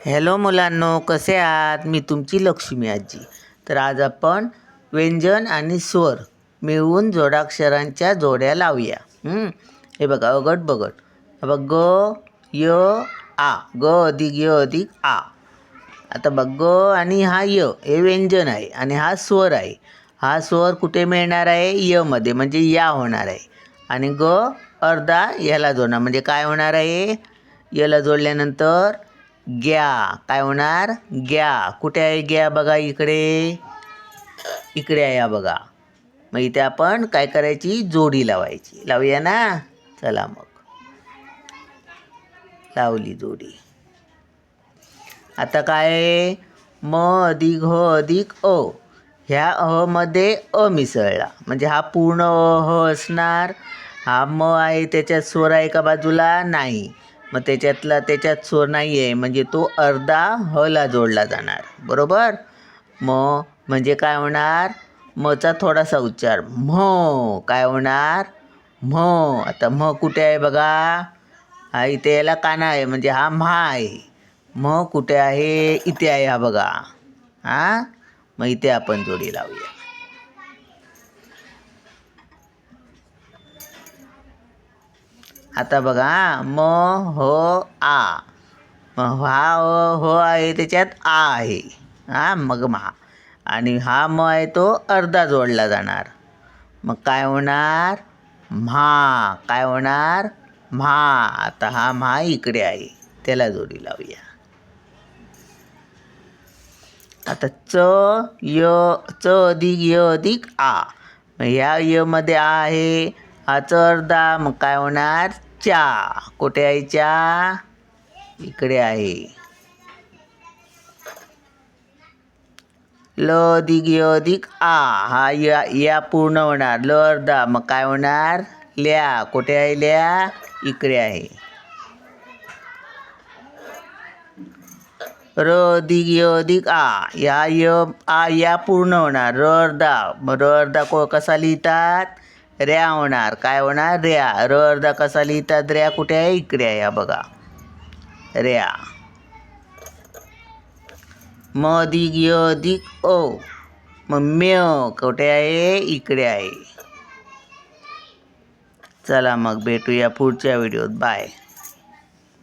Hello मुलांनो कसे आहात? मी तुमची लक्ष्मी आजी. तर आज आपण व्यंजन आणि स्वर मिळवून जोडाक्षरांच्या जोड्या लावूया. हे बघा अगट बघट बघ ग य आ. ग अधिक य अधिक आ. आता बघ ग आणि हा य हे व्यंजन आहे आणि हा स्वर आहे. हा स्वर कुठे मिळणार आहे? यमध्ये म्हणजे या होणार आहे. आणि ग अर्धा याला जोडणार. म्हणजे काय होणार आहे? याला जोडल्यानंतर ग्या. काय होणार? ग्या. कुठे आहे ग्या बघा इकडे. इकडे आहे बघा. मग इथे आपण काय करायची? जोडी लावायची. लावूया ना? चला मग. लावली जोडी. आता काय आहे? म अधिक ह अधिक अ. ह्या अमध्ये मध्ये अ मिसळला. म्हणजे हा पूर्ण अ ह असणार. हा म आहे त्याच्यात स्वर आहे का बाजूला? नाही. मग त्याच्यातला त्याच्यात स्वर नाही आहे म्हणजे तो अर्धा हला जोडला जाणार. बरोबर? म म्हणजे काय होणार? मचा थोडासा उच्चार. म्ह काय होणार? म्ह आता म्ह कुठे आहे बघा? हा इथे याला काना आहे. म्हणजे हा म्हा आहे. मग कुठे आहे? इथे आहे हा बघा. हां? मग इथे आपण जोडी लावूया. आता बघा म हो आ. मग हा अ, हो आहे त्याच्यात आ आहे. हा मग महा आणि हा म आहे तो अर्धा जोडला जाणार. मग काय होणार? म्हा काय होणार? म्हा आता हा म्हा इकडे आहे. त्याला जोडी लावूया. आता च य च अधिक य अधिक आ. मग ह्या य मध्ये आ आहे. हा काय होणार? चा कुठे आहे चा इकडे आहे. ल अधिक य अधिक आ. हा या या पूर्ण होणार. ल अर्धा. मग काय होणार? ल्या. कुठे आहे ल्या? इकडे आहे. र अधिक य अधिक आ. या य आ या पूर्ण होणार. र अर्धा. मग र अर्धा को कसा लिहितात? रॅ होणार. काय होणार? रॅ र अर्धा कसा लिहितात रॅ कुठे आहे? इकडे आहे. या बघा. रॅ म अधिक य अधिक ओ. मग म्य. कुठे आहे? इकडे आहे. चला मग भेटूया पुढच्या व्हिडिओत. बाय.